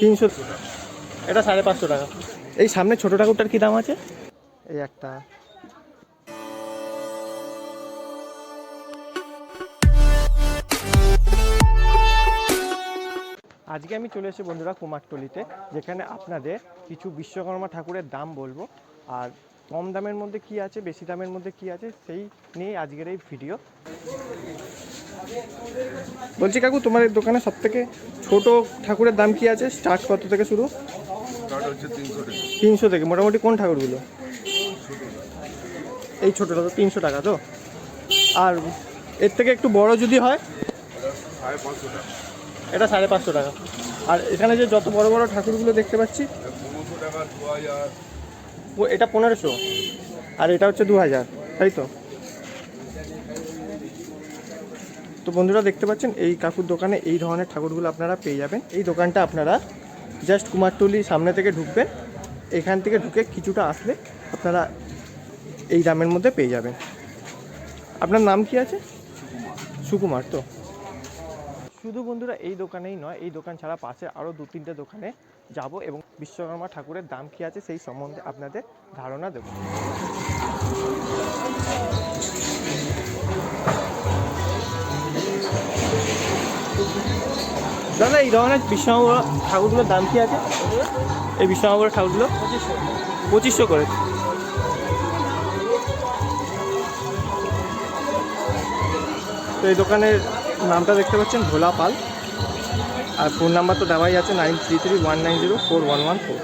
তিনশো এটা সাড়ে পাঁচশো টাকা। এই সামনে ছোটো ঠাকুরটার কী দাম আছে? এই একটা। আজকে আমি চলে এসেছি বন্ধুরা কুমারটলিতে যেখানে আপনাদের কিছু বিশ্বকর্মা ঠাকুরের দাম বলব। আর কম দামের মধ্যে কি আছে বেশি দামের মধ্যে কি আছে সেই নিয়ে আজকের এই ভিডিও। বলছি কাকু তোমার দোকানে সব থেকে ছোট ঠাকুরের দাম কি আছে? স্টার্ট কত থেকে শুরু? তিনশো থেকে মোটামুটি কোন ঠাকুরগুলো? এই ছোটোটা তো তিনশো টাকা তো। আর এর থেকে একটু বড় যদি হয়? এটা সাড়ে পাঁচশো টাকা। আর এখানে যে যত বড় বড় ঠাকুরগুলো দেখতে পাচ্ছি এটা পনেরোশো। আর এটা হচ্ছে দু হাজার তাই তো? তো বন্ধুরা দেখতে পাচ্ছেন, এই কাকুর দোকানে এই ধরনের ঠাকুরগুলো আপনারা পেয়ে যাবেন। এই দোকানটা আপনারা জাস্ট কুমারটুলি সামনে থেকে ঢুকবেন। এখান থেকে ঢুকে কিছুটা আসলে আপনারা এই দামের মধ্যে পেয়ে যাবেন। আপনার নাম কি আছে? সুকুমার তো। শুধু বন্ধুরা এই দোকানেই নয়, এই দোকান ছাড়া পাশে আরও দু তিনটে দোকানে যাব এবং বিশ্বকর্মা ঠাকুরের দাম কী আছে সেই সম্বন্ধে আপনাদের ধারণা দেব। দাদা, এই ধরনের বিশ্বকর্মা ঠাকুরগুলোর দাম কি আছে? এই বিশ্বকর্মা ঠাকুরগুলো? পঁচিশশো করে। তো এই দোকানের নামটা দেখতে পাচ্ছেন ভোলা পাল। আর ফোন নাম্বার তো দেওয়াই আছে nine three three one nine zero four one one four.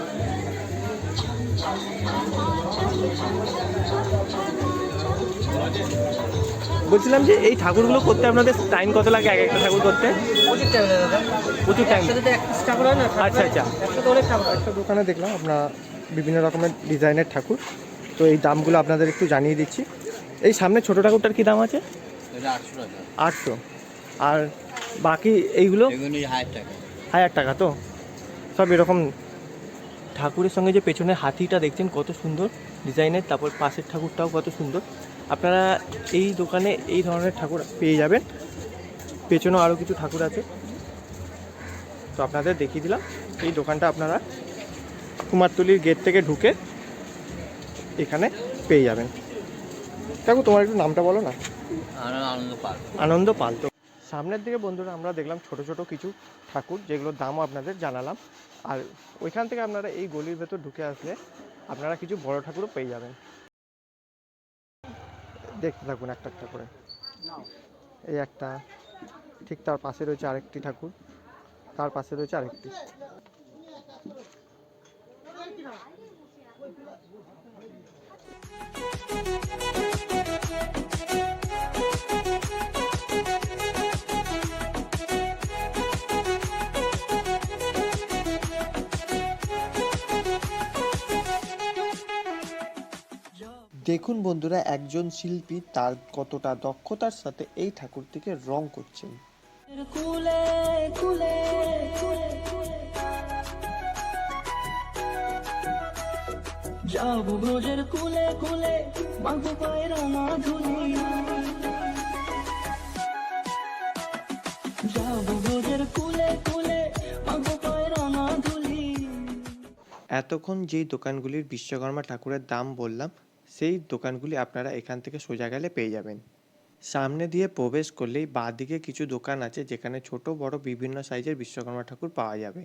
বলছিলাম যে এই ঠাকুরগুলো করতে আপনাদের টাইম কত লাগে এক একটা ঠাকুর করতে? প্রচুর টাইম দাদা। প্রচুর ঠাকুর হয় না? আচ্ছা আচ্ছা। একসাথে অনেক ঠাকুর একটা দোকানে দেখলাম আপনার বিভিন্ন রকমের ডিজাইনের ঠাকুর। তো এই দামগুলো আপনাদের একটু জানিয়ে দিচ্ছি। এই সামনে ছোটো ঠাকুরটার কী দাম আছে? আটশো। আর বাকি এইগুলো? হাজার টাকা। তো? সব এরকম ঠাকুরের সঙ্গে যে পেছনে হাতিটা দেখছেন কত সুন্দর ডিজাইনের তারপর পাশের ঠাকুরটাও কত সুন্দর। আপনারা এই দোকানে এই ধরনের ঠাকুর পেয়ে যাবেন। পেছনেও আরও কিছু ঠাকুর আছে। তো আপনাদের দেখিয়ে দিলাম। এই দোকানটা আপনারা কুমারটুলির গেট থেকে ঢুকে এখানে পেয়ে যাবেন। কাকু তোমার একটু নামটা বলো না। আনন্দ পাল। আনন্দ পাল তো। সামনের দিকে বন্ধুরা আমরা দেখলাম ছোট ছোট কিছু ঠাকুর, যেগুলোর দামও আপনাদের জানালাম। আর ওইখান থেকে আপনারা এই গলির ভেতর ঢুকে আসলে আপনারা কিছু বড় ঠাকুরও পেয়ে যাবেন। দেখতে থাকুন একটা একটা করে। এই একটা, ঠিক তার পাশে রয়েছে আরেকটি ঠাকুর, তার পাশে রয়েছে আরেকটি। দেখুন বন্ধুরা একজন শিল্পী তার কতটা দক্ষতার সাথে এই ঠাকুরটিকে রং করছেন। কুলে কুলে যাব ব্রজের কুলে কুলে মাগো পায়রা না যাব ব্রজের কুলে কুলে মাগো পায়রা না এতক্ষণ যেই দোকানগুলির বিশ্বকর্মা ঠাকুরের দাম বললাম সেই দোকানগুলি আপনারা এখান থেকে সোজা গেলে পেয়ে যাবেন। সামনে দিয়ে প্রবেশ করলেই বাঁদিকে কিছু দোকান আছে যেখানে ছোট, বড়, বিভিন্ন সাইজের বিশ্বকর্মা ঠাকুর পাওয়া যাবে।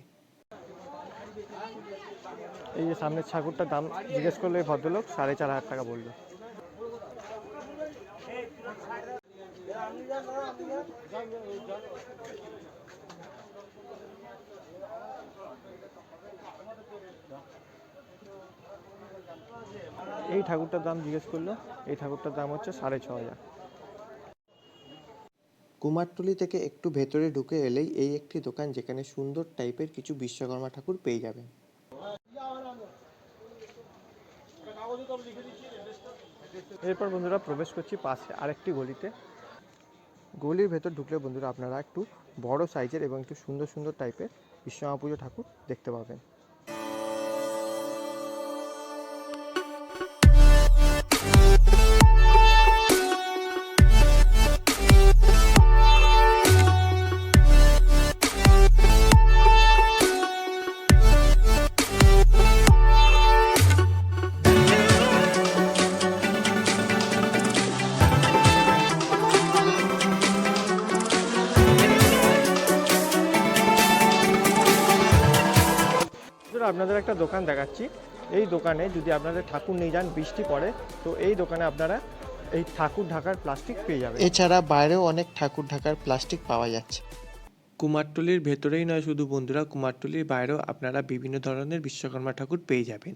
এই যে সামনের ঠাকুরটার দাম জিজ্ঞেস করলে ভদ্রলোক সাড়ে চার হাজার টাকা বলল। এই ঠাকুরটার দাম জিজ্ঞেস করল এই ঠাকুরটার দাম হচ্ছে সাড়ে ছ হাজার। কুমারটুলি থেকে একটু ভেতরে ঢুকে এলেই এই একটি দোকান যেখানে সুন্দর টাইপের কিছু বিশ্বকর্মা ঠাকুর পেয়ে যাবেন। এরপর বন্ধুরা প্রবেশ করছি পাশে আরেকটি গলিতে। গলির ভেতর ঢুকলে বন্ধুরা আপনারা একটু বড় সাইজের এবং একটু সুন্দর সুন্দর টাইপের বিশ্বকর্মা পুজো ঠাকুর দেখতে পাবেন। আপনাদের একটা দোকান দেখাচ্ছি। এই দোকানে যদি আপনাদের ঠাকুর নিয়ে যান বৃষ্টি পড়ে তো এই দোকানে আপনারা এই ঠাকুর ঢাকার প্লাস্টিক পেয়ে যাবেন। এছাড়া বাইরেও অনেক ঠাকুর ঢাকার প্লাস্টিক পাওয়া যাচ্ছে। কুমারটুলির ভেতরেই নয় শুধু বন্ধুরা কুমারটুলির বাইরেও আপনারা বিভিন্ন ধরনের বিশ্বকর্মা ঠাকুর পেয়ে যাবেন।